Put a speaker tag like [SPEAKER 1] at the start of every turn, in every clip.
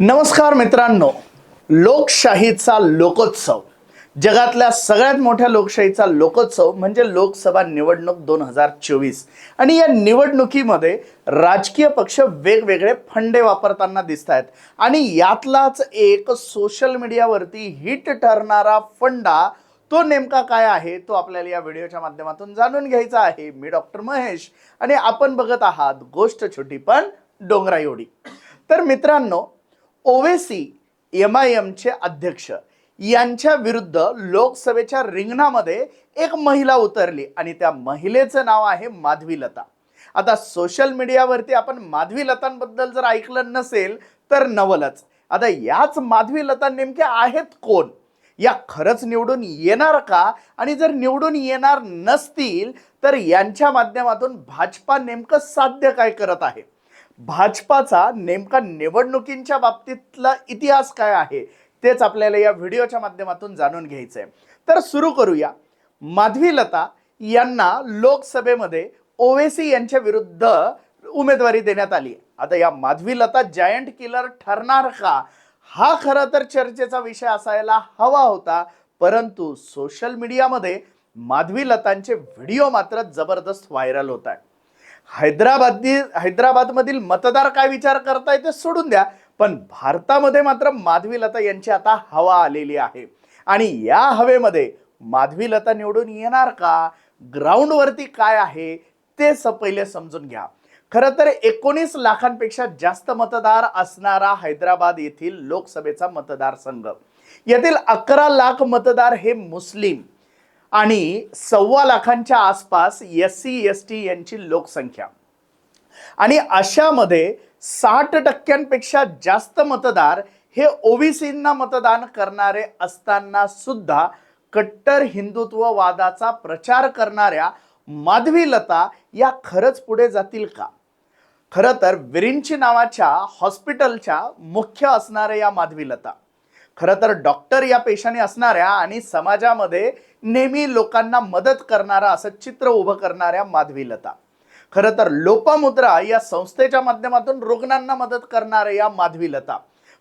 [SPEAKER 1] नमस्कार मित्रांनो लोकशाहीचा लोकोत्सव. जगातल्या सगळ्यात मोठ्या लोकशाहीचा लोकोत्सव म्हणजे लोकसभा निवडणूक दोन हजार चोवीस. आणि या निवडणुकीमध्ये राजकीय पक्ष वेगवेगळे फंडे वापरताना दिसत आहेत आणि यातलाच एक सोशल मीडियावरती हिट ठरणारा फंडा तो नेमका काय आहे तो आपल्याला या व्हिडिओच्या माध्यमातून जाणून घ्यायचा आहे. मी डॉक्टर महेश आणि आपण बघत आहात गोष्ट छोटी पण डोंगरा एवढी तर मित्रांनो ओवेसी एम आय एमचे अध्यक्ष यांच्या विरुद्ध लोकसभेच्या रिंगणामध्ये एक महिला उतरली आणि त्या महिलेचं नाव आहे माधवी लता. आता सोशल मीडियावरती आपण माधवी लतांबद्दल जर ऐकलं नसेल तर नवलच. आता याच माधवी लता नेमक्या आहेत कोण? या खरंच निवडून येणार का? आणि जर निवडून येणार नसतील तर यांच्या माध्यमातून भाजपा नेमकं साध्य काय करत आहे? भाजपाचा नेमका निवडणुकींच्या बाबतीतला इतिहास काय आहे तेच आपल्याला या व्हिडिओच्या माध्यमातून जाणून घ्यायचं आहे तर सुरू करूया. माधवी लता यांना लोकसभेमध्ये ओवेसी यांच्या विरुद्ध उमेदवारी देण्यात आली. आता या माधवी लता जायंट किलर ठरणार का? हा खरं तर चर्चेचा विषय असायला हवा होता परंतु सोशल मीडियामध्ये माधवी लतांचे व्हिडिओ मात्र जबरदस्त व्हायरल होत आहे हैदराबादी हैदराबादमधील मतदार काय विचार करताय ते सोडून द्या. पण भारतामध्ये मात्र माधवी लता यांची आता हवा आलेली आहे. आणि या हवेमध्ये माधवी लता निवडून येणार का? ग्राउंडवरती काय आहे? ते स पहिले समजून घ्या. खरं तर एकोणीस लाखांपेक्षा जास्त मतदार असणारा हैदराबाद येथील लोकसभेचा मतदारसंघ. येथील अकरा लाख मतदार हे मुस्लिम. आणि सव्वा लाखांच्या आसपास एस सी एस टी यांची लोकसंख्या. आणि अशामध्ये साठ टक्क्यांपेक्षा जास्त मतदार हे ओबीसींना मतदान करणारे असताना सुद्धा कट्टर हिंदुत्ववादाचा प्रचार करणाऱ्या माधवी लता या खरंच पुढे जातील का? खरं तर विरिंची नावाच्या हॉस्पिटलच्या मुख्य असणाऱ्या या माधवी लता. खरं तर डॉक्टर या पेशाने असणाऱ्या आणि समाजामध्ये नेहमी लोकांना मदत करणारा असं चित्र उभं करणाऱ्या माधवी लता. खरं तर लोपामुद्रा या संस्थेच्या माध्यमातून रुग्णांना मदत करणाऱ्या या माधवी लता.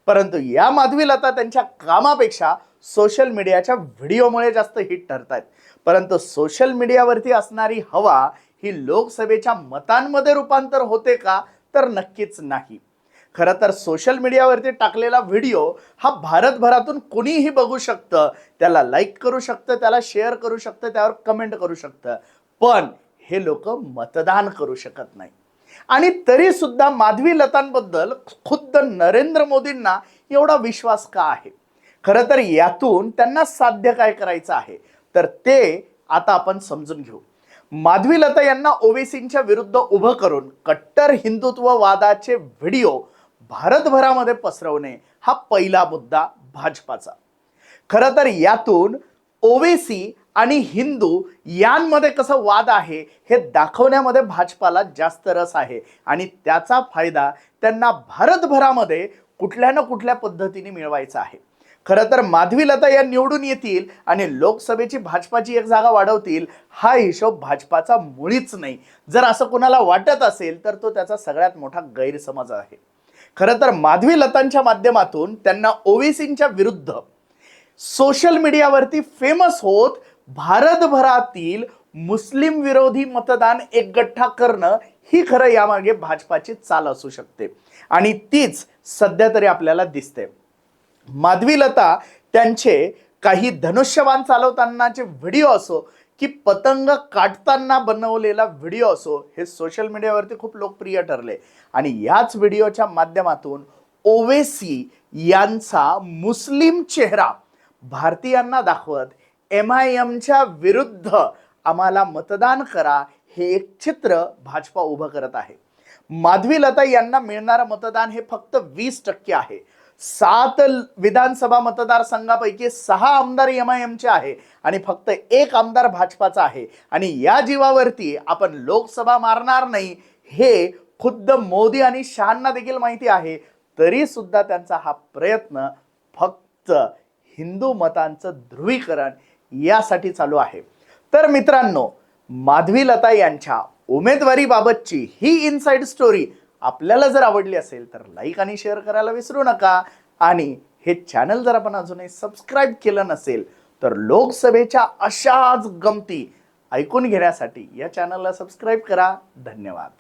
[SPEAKER 1] परंतु या माधवी लता त्यांच्या कामापेक्षा सोशल मीडियाच्या व्हिडिओमुळे जास्त हिट ठरत आहेत परंतु सोशल मीडियावरती असणारी हवा ही लोकसभेच्या मतांमध्ये रूपांतर होते का? तर नक्कीच नाही. खरं तर सोशल मीडियावरती टाकलेला व्हिडिओ हा भारतभरातून कुणीही बघू शकतं. त्याला लाईक करू शकतं त्याला शेअर करू शकतं त्यावर कमेंट करू शकतं. पण हे लोक मतदान करू शकत नाही. आणि तरी सुद्धा माधवी लतांबद्दल खुद्द नरेंद्र मोदींना एवढा विश्वास का आहे? खरं तर यातून त्यांना साध्य काय करायचं आहे? तर ते आता आपण समजून घेऊ. माधवी लता यांना ओवेसींच्या विरुद्ध उभं करून कट्टर हिंदुत्ववादाचे व्हिडिओ भारतभरामध्ये पसरवणे हा पहिला मुद्दा भाजपाचा. खरं तर यातून ओवेसी आणि हिंदू यांमध्ये कसं वाद आहे हे दाखवण्यामध्ये भाजपाला जास्त रस आहे आणि त्याचा फायदा त्यांना भारतभरामध्ये कुठल्या ना कुठल्या पद्धतीने मिळवायचा आहे. खरं तर माधवी लता या निवडून येतील आणि लोकसभेची भाजपाची एक जागा वाढवतील हा हिशोब भाजपाचा मुळीच नाही. जर असं कोणाला वाटत असेल तर तो त्याचा सगळ्यात मोठा गैरसमज आहे. खरं तर माधवी लतांच्या माध्यमातून त्यांना ओवेसींच्या विरुद्ध सोशल मीडियावरती फेमस होत भारतभरातील मुस्लिम विरोधी मतदान एकगठ्ठा करणं ही खरं यामागे भाजपाची चाल असू शकते. आणि तीच सध्या तरी आपल्याला दिसते. माधवी लता त्यांचे काही धनुष्यबाण चालवतानाचे व्हिडिओ असो की पतंग काढताना बनवलेला व्हिडिओ असो हे सोशल मीडियावरती खूप लोकप्रिय ठरले. आणि याच व्हिडिओच्या माध्यमातून ओवेसी यांचा मुस्लिम चेहरा भारतीयांना दाखवत एम आय एमच्या विरुद्ध आम्हाला मतदान करा हे एक चित्र भाजपा उभं करत आहे. माधवी लता यांना मिळणारं मतदान हे फक्त वीस टक्के आहे. सात विधानसभा मतदारसंघापैकी सहा आमदार एम आय एमचे आहे आणि फक्त एक आमदार भाजपाचा आहे. आणि या जीवावरती आपण लोकसभा मारणार नाही हे खुद्द मोदी आणि शहांना देखील माहिती आहे. तरी सुद्धा त्यांचा हा प्रयत्न फक्त हिंदू मतांचं ध्रुवीकरण यासाठी चालू आहे. तर मित्रांनो माधवी लता यांच्या उमेदवारीबाबतची ही इनसाइड स्टोरी आपल्याला जर आवडली असेल तर लाईक आणि शेअर करायला विसरू नका. आणि हे चॅनल जर आपण अजूनही सबस्क्राईब केलं नसेल तर लोकसभेच्या अशाच गमती ऐकून घेण्यासाठी या चॅनलला सबस्क्राईब करा. धन्यवाद.